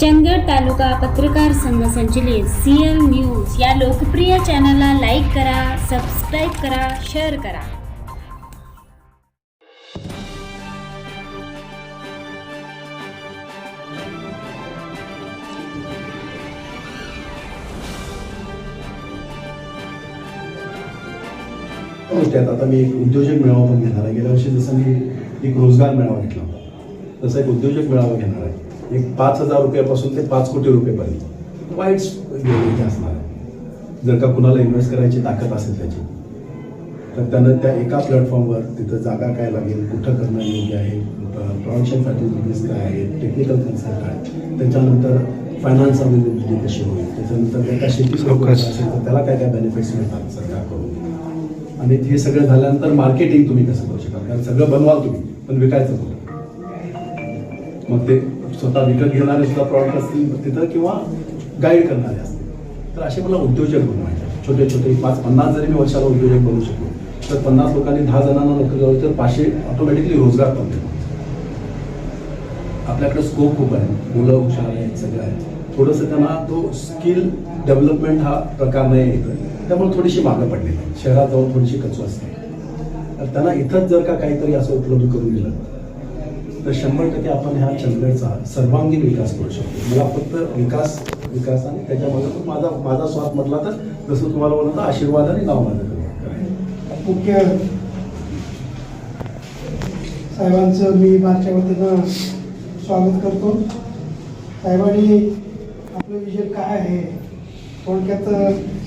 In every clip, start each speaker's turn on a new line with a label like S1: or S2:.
S1: चंदगड तालुका पत्रकार संघ संचलित सी एल न्यूज या लोकप्रिय चॅनलला लाईक करा सबस्क्राईब करा शेअर करा.
S2: गोष्टी आहेत आता मी एक उद्योजक मेळावा पण घेणार आहे. गेल्या वर्षी जसं मी एक रोजगार मेळावा घेतला होता तसं एक उद्योजक मेळावा घेणार आहे. एक पाच हजार रुपयापासून ते पाच कोटी रुपयेपर्यंत. वाईट असणार. आहे जर का कुणाला इन्व्हेस्ट करायची ताकद असेल त्याची तर त्यानं त्या एका प्लॅटफॉर्मवर तिथं जागा काय लागेल कुठं करणं योग्य आहे प्रोडक्शन फॅसिलिटीज काय आहेत टेक्निकल कन्सल्ट काय त्याच्यानंतर फायनान्स अवेलेबिलिटी कशी होईल त्याच्यानंतर जर का शेती असेल तर त्याला काय काय बेनिफिट्स मिळतात सरकारकडून. आणि हे सगळं झाल्यानंतर मार्केटिंग तुम्ही कसं करू शकाल? कारण सगळं बनवाल तुम्ही पण विकायचं कुठं? मग ते स्वतः विकत घेणारे सुद्धा प्रॉडक्ट असतील तिथं किंवा गाईड करणारे असतील. तर असे मला उद्योजक बनवायचे छोटे छोटे पाच पन्नास जरी मी वर्षाला उद्योजक बनवू शकलो तर पन्नास लोकांनी दहा जणांना नोकरी लावली तर पाचशे ऑटोमॅटिकली रोजगार पण देतो आपल्याकडे स्कोप खूप आहे. मुलं हुशार आहेत सगळं आहे थोडंसं त्यांना तो स्किल डेव्हलपमेंट हा प्रकार नाही येत. त्यामुळे थोडीशी मागं पडलेली शहरात जाऊन थोडीशी कचू असते. तर त्यांना इथंच जर का काहीतरी असं उपलब्ध करून दिलं तर शंभर टक्के आपण ह्या चंदगडचा सर्वांगीण विकास करू शकतो. मला फक्त विकास विकास आणि त्याच्यामध्ये माझा माझा स्वार्थ म्हटला तर जसं तुम्हाला म्हणत आशीर्वाद आणि नाव माझं
S3: मुख्य साहेबांचं मी मागच्या वतीनं स्वागत करतो. साहेबांनी आपलं विजन काय आहे? थोडक्यात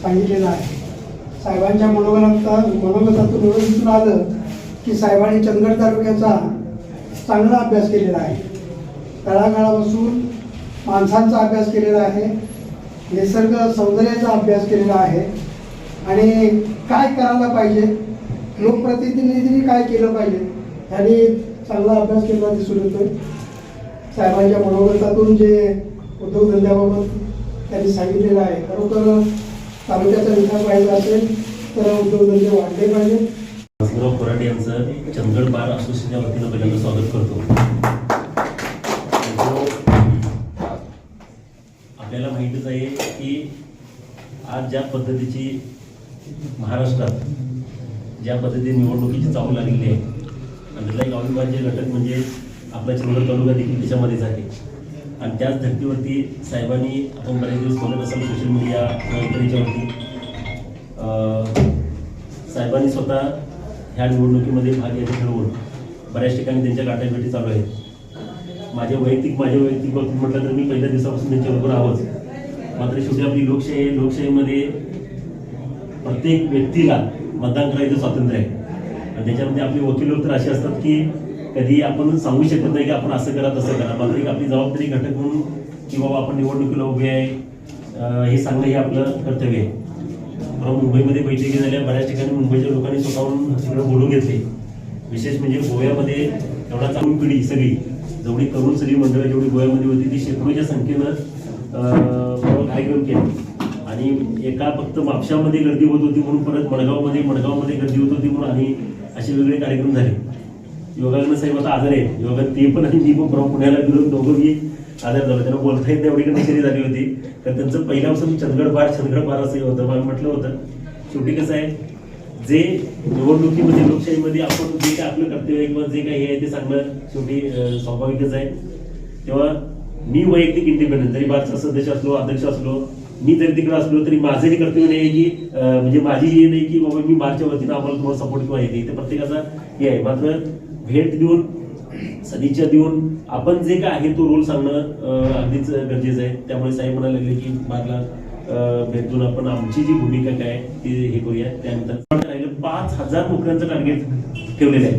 S3: सांगितलेलं आहे. साहेबांच्या मनोगतात मनोगतातून एवढं दिसून आलं की साहेबांनी चंदगड तालुक्याचा चांगला अभ्यास केलेला आहे. तळागाळापासून माणसांचा अभ्यास केलेला आहे. निसर्ग सौंदर्याचा अभ्यास केलेला आहे. आणि काय करायला पाहिजे? लोकप्रतिनिधींनी काय केलं पाहिजे? ह्यांनी चांगला अभ्यास केला दिसून येतो साहेबांच्या मनोगतातून जे उद्योगधंद्याबाबत त्यांनी सांगितलेलं आहे खरोखर तालुक्याचा विकास व्हायचा असेल तर उद्योगधंदे वाढले पाहिजे
S4: गौरव कोराटे यांचं चंदगड बार असोसिएशनच्या वतीनं पहिल्यांदा स्वागत करतो. आपल्याला माहितीच आहे की आज ज्या पद्धतीची महाराष्ट्रात ज्या पद्धतीने निवडणुकीची चाहूल लागलेली आहे आणि त्यातला एक अविभाज्य घटक म्हणजे आपला चंदगड तालुका देखील त्याच्यामध्येच आहे. आणि त्याच धर्तीवरती साहेबांनी आपण बरेच दिवस बोलत असाल सोशल मीडिया किंवा याच्यावरती साहेबांनी स्वतः ह्या निवडणुकीमध्ये भाग घ्यायचं ठरवून बऱ्याच ठिकाणी त्यांच्या गाठाभेटी चालू आहेत. माझ्या वैयक्तिक माझ्या वैयक्तिक बाबतीत म्हटलं तर मी पहिल्या दिवसापासून त्यांच्याबरोबर आहोत. मात्र शेवटी आपली लोकशाही आहे लोकशाहीमध्ये प्रत्येक व्यक्तीला मतदान करायचं स्वातंत्र्य आहे. आणि त्याच्यामध्ये आपले वकील लोक तर असे असतात की कधी आपण सांगू शकत नाही की आपण असं करा तसं करा. मात्र एक आपली जबाबदारी घटक म्हणून की बाबा आपण निवडणुकीला उभे आहे. हे सांगणं हे आपलं कर्तव्य आहे. परवा मुंबईमध्ये बैठकी झाल्या. बऱ्याच ठिकाणी मुंबईच्या लोकांनी स्वतःहून सगळं बोलून घेतले. विशेष म्हणजे गोव्यामध्ये एवढा तरुण पिढी सगळी जेवढी तरुण सगळी मंडळं जेवढी गोव्यामध्ये होती ती शेकडोच्या संख्येनं कार्यक्रम केले. आणि एका फक्त म्हापशामध्ये गर्दी होत होती म्हणून परत मडगावमध्ये मडगावमध्ये गर्दी होत होती म्हणून आणि असे वेगळे कार्यक्रम झाले. योगानंद साहेब आता आजार आहेत. योगा ते पण आणि मी पण पुण्याला गेलो दोघं मी आजार झालं त्यांना बोलता येत नाही एवढी कंडिशनी झाली होती. तर त्यांचं पहिल्यापासून चंदगड बार चंदगड पार असं होतं मला म्हटलं होतं. शेवटी कसं आहे जे निवडणुकीमध्ये लोकशाहीमध्ये आपण जे काय आपलं कर्तव्य किंवा जे काही आहे ते सांगणं शेवटी स्वाभाविकच आहे. तेव्हा मी वैयक्तिक इंडिपेंडन्स जरी बारचा सदस्य असलो अध्यक्ष असलो मी जरी तिकडे असलो तरी माझं हे कर्तव्य नाही की म्हणजे माझी हे नाही की बाबा मी मार्चच्या वतीनं आम्हाला तुम्हाला सपोर्ट किंवा हे नाही. ते प्रत्येकाचा हे आहे. मात्र भेट देऊन सदिच्छा देऊन आपण जे काय आहे तो रोल सांगणं अगदीच गरजेचं आहे. त्यामुळे साहेब म्हणायला लागले की बारला भेटून आपण आमची जी भूमिका काय ती हे करूया. त्यानंतर राहिलं पाच हजार नोकऱ्यांचं टार्गेट ठेवलेलं आहे.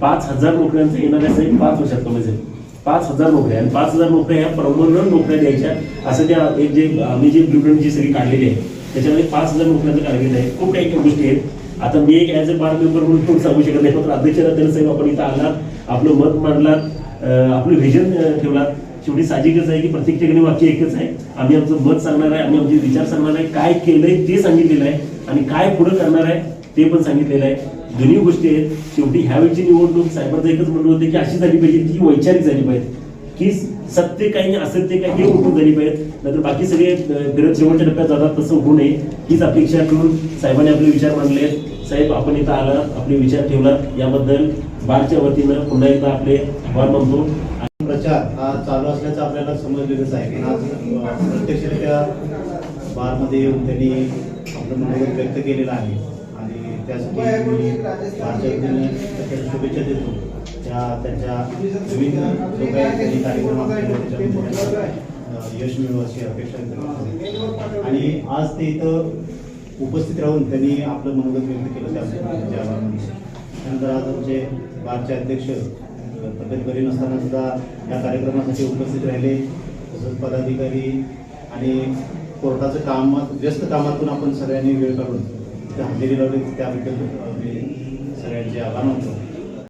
S4: पाच हजार नोकऱ्यांचं येणाऱ्या साहेब पाच वर्षात कमी जाईल पाच हजार नोकऱ्या आणि पाच हजार नोकऱ्या ह्या परमनंट नोकऱ्या द्यायच्या. असं त्या एक जे आम्ही जे ब्लूप्रिंट जी सगळी काढलेली आहे त्याच्यामध्ये पाच हजार नोकऱ्यांचं टार्गेट आहे. खूप काही गोष्टी आहेत. आता मी एक ऍज अ बार मेंबर म्हणून सांगू शकत नाही मात्र अध्यक्ष राजेंद्र साहेब आपण इथं आला आपलं मत मांडलात आपलं व्हिजन ठेवलात. शेवटी साहजिकच आहे की प्रत्येक ठिकाणी वाक्य एकच आहे. आम्ही आमचं मत सांगणार आहे आम्ही आमचे विचार सांगणार आहे काय केलंय ते सांगितलेलं आहे आणि काय पुढे करणार आहे ते पण सांगितलेलं आहे. दोन्ही गोष्टी आहेत. शेवटी ह्यावेळीची निवडणूक साहेबांचं एकच म्हणणं होतं की अशी झाली पाहिजे ती वैचारिक झाली पाहिजे. की सत्य काही आणि असत्य काही हे उठून झाली पाहिजेत. नंतर बाकी सगळे अं, शेवटच्या टप्प्यात जातात तसं होऊ नये. हीच अपेक्षा करून साहेबांनी आपले विचार मांडले. साहेब आपण इथं आला आपले विचार ठेवला. याबद्दल बारच्या वतीनं पुन्हा एकदा आपले आभार मानतो.
S5: प्रचार हा चालू असल्याचं आपल्याला समजलेलंच आहे. पण आज प्रत्यक्षरित्या बारमध्ये येऊन त्यांनी आपलं मनोगत व्यक्त केलेलं आहे. आणि त्यासाठी शुभेच्छा देतो. त्या त्यांच्या विविध जो काही कार्यक्रम यश मिळू अशी अपेक्षा आणि आज ते इथं उपस्थित राहून त्यांनी आपलं मनोगत व्यक्त केलं त्यानंतर आज आमचे बारचे अध्यक्ष तब्येत बरी नसताना सुद्धा या कार्यक्रमासाठी उपस्थित राहिले. तसंच पदाधिकारी आणि कोर्टाचं काम व्यस्त कामातून आपण सगळ्यांनी वेळ काढून इथे हजेरी लावली. त्याबद्दल मी सगळ्यांचे आभार मानतो.